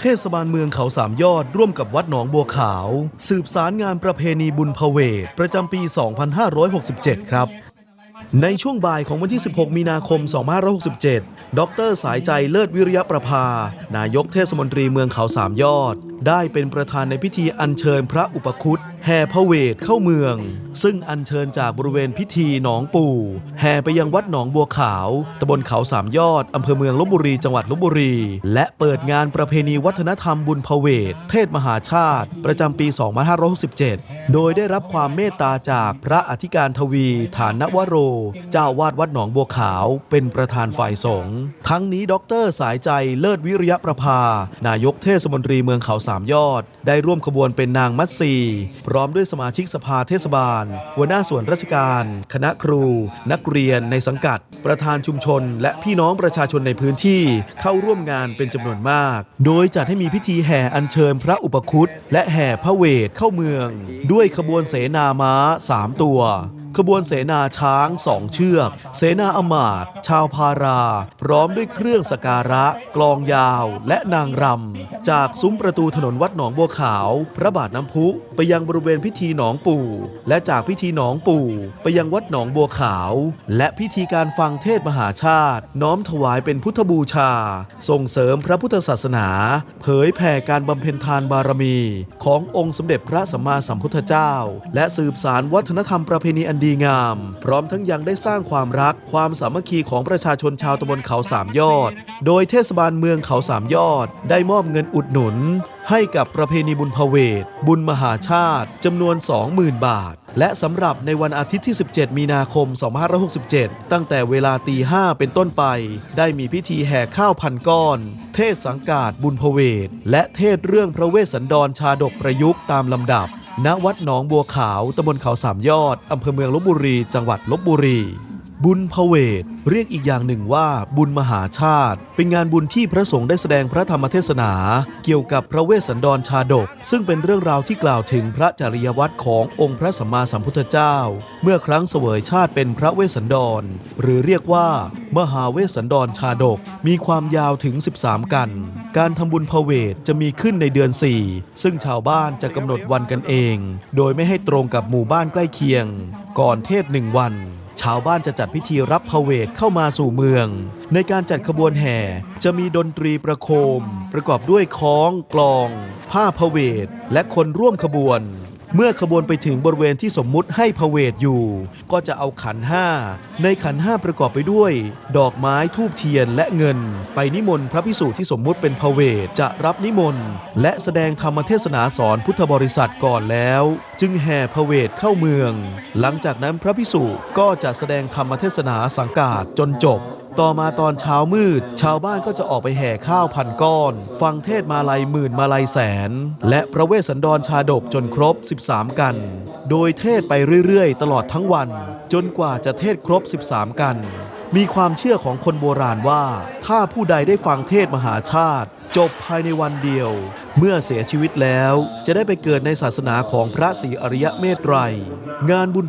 เทศบาลเมืองเขาสามยอดร่วมกับวัดหนองบัวขาว สืบสารงานประเพณีบุญพเวทประจำปี 2567 ครับ ในช่วงบ่ายของวันที่ 16 มีนาคม 2567 ดรสายใจเลิศวิริยประภา นายกเทศมนตรีเมืองเขาสามยอด ได้เป็นประธานในพิธีอัญเชิญพระอุปคุต แห่พระเวทเข้าเมือง ซึ่งอัญเชิญจากบริเวณพิธีหนองปู่ แห่ไปยังวัดหนองบัวขาวตำบลเขาสามยอดอำเภอเมืองลบบุรีจังหวัดลบบุรี และเปิดงานประเพณีวัฒนธรรมบุญพเวทเทศมหาชาติ ประจำปี 2567 โดยได้รับความเมตตาจากพระอธิการทวี ฐานนวโร เจ้าวาดวัดหนองบัวขาวเป็นประธานฝ่ายสงฆ์ทั้งนี้ดรสายใจเลิศวิริยประภา นายกเทศมนตรีเมืองเขาสามยอด ได้ร่วมขบวนเป็นนางมัตสีพร้อมด้วยสมาชิกสภาเทศบาล หัวหน้าส่วนราชการ คณะครู นักเรียนในสังกัด ประธานชุมชน และพี่น้องประชาชนในพื้นที่เข้าร่วมงานเป็นจำนวนมาก โดยจัดให้มีพิธีแห่อัญเชิญพระอุปคุตและแห่พระเวทเข้าเมือง ด้วยขบวนเสนาม้าสามตัวขบวนเสนาช้างสองเชือก เสนาอมาตชาวพารา พร้อมด้วยเครื่องสการะ กลองยาวและนางรำ จากซุ้มประตูถนนวัดหนองบัวขาว พระบาทน้ำพุ ไปยังบริเวณพิธีหนองปู่ และจากพิธีหนองปู่ ไปยังวัดหนองบัวขาว และพิธีการฟังเทศมหาชาติ น้อมถวายเป็นพุทธบูชา ส่งเสริมพระพุทธศาสนา เผยแผ่การบำเพ็ญทานบารมี ขององค์สมเด็จพระสัมมาสัมพุทธเจ้า และสืบสารวัฒนธรรมประเพณีอันดีงาม พร้อมทั้งยังได้สร้างความรักความสามัคคีของประชาชนชาวตำบลเขาสามยอด โดยเทศบาลเมืองเขาสามยอด ได้มอบเงินอุดหนุน ให้กับประเพณีบุญพเวท บุญมหาชาติจำนวน 20,000 บาท และสำหรับในวันอาทิตย์ที่ 17 มีนาคม 2567 ตั้งแต่เวลาตีห้าเป็นต้นไป ได้มีพิธีแห่ข้าวพันก้อน เทศสังกาดบุญพเวท และเทศเรื่องพระเวสสันดรชาดกประยุกต์ตามลำดับ ณ วัดหนองบัวขาวตำบลเขาสามยอดอำเภอเมืองลบบุรี จังหวัดลบบุรี บุญพเวทเรียกอีกอย่างหนึ่งว่าบุญมหาชาติ เป็นงานบุญที่พระสงฆ์ได้แสดงพระธรรมเทศนา เกี่ยวกับพระเวสสันดรชาดก ซึ่งเป็นเรื่องราวที่กล่าวถึงพระจริยวัตรขององค์พระสัมมาสัมพุทธเจ้า เมื่อครั้งเสวยชาติเป็นพระเวสสันดร หรือเรียกว่า มหาเวสสันดรชาดก มีความยาวถึง 13 กัน การทำบุญพเวทจะมีขึ้นในเดือน 4 ซึ่งชาวบ้านจะกำหนดวันกันเอง โดยไม่ให้ตรงกับหมู่บ้านใกล้เคียง ก่อนเทศหนึ่งวันาวบ้านจะจัดพิธีรับพระเวทเข้ามาสู่เมือง ในการจัดขบวนแห่จะมีดนตรีประโคม ประกอบด้วยค้องกลองผ้าพเวทและคนร่วมขบวน เมื่อขบวนไปถึงบริเวณที่สมมุติให้พเวทอยู่ ก็จะเอาขันห้า ในขันห้าประกอบไปด้วย ดอกไม้ทูบเทียนและเงิน ไปนิมนต์พระพิสุที่สมมุติเป็นพเวทจะรับนิมนต์ และแสดงธรรมเทศนาสอนพุทธบริษัทก่อนแล้ว จึงแห่พเวทเข้าเมือง หลังจากนั้นพระพิสุก็จะแสดงธรรมเทศนาสังกาศจนจบ ต่อมาตอนเช้ามืด ชาวบ้านก็จะออกไปแห่ข้าวพันก้อน ฟังเทศมาลัยหมื่นมาลัยแสน และพระเวสสันดรชาดกจนครบ 13 กัน โดยเทศไปเรื่อยๆ ตลอดทั้งวัน จนกว่าจะเทศครบ 13 กัน มีความเชื่อของคนโบราณว่า ถ้าผู้ใดได้ฟังเทศมหาชาติ จบภายในวันเดียว เมื่อเสียชีวิตแล้วจะได้ไปเกิดในศาสนาของพระศรีอริยเมตไตรงานบุญ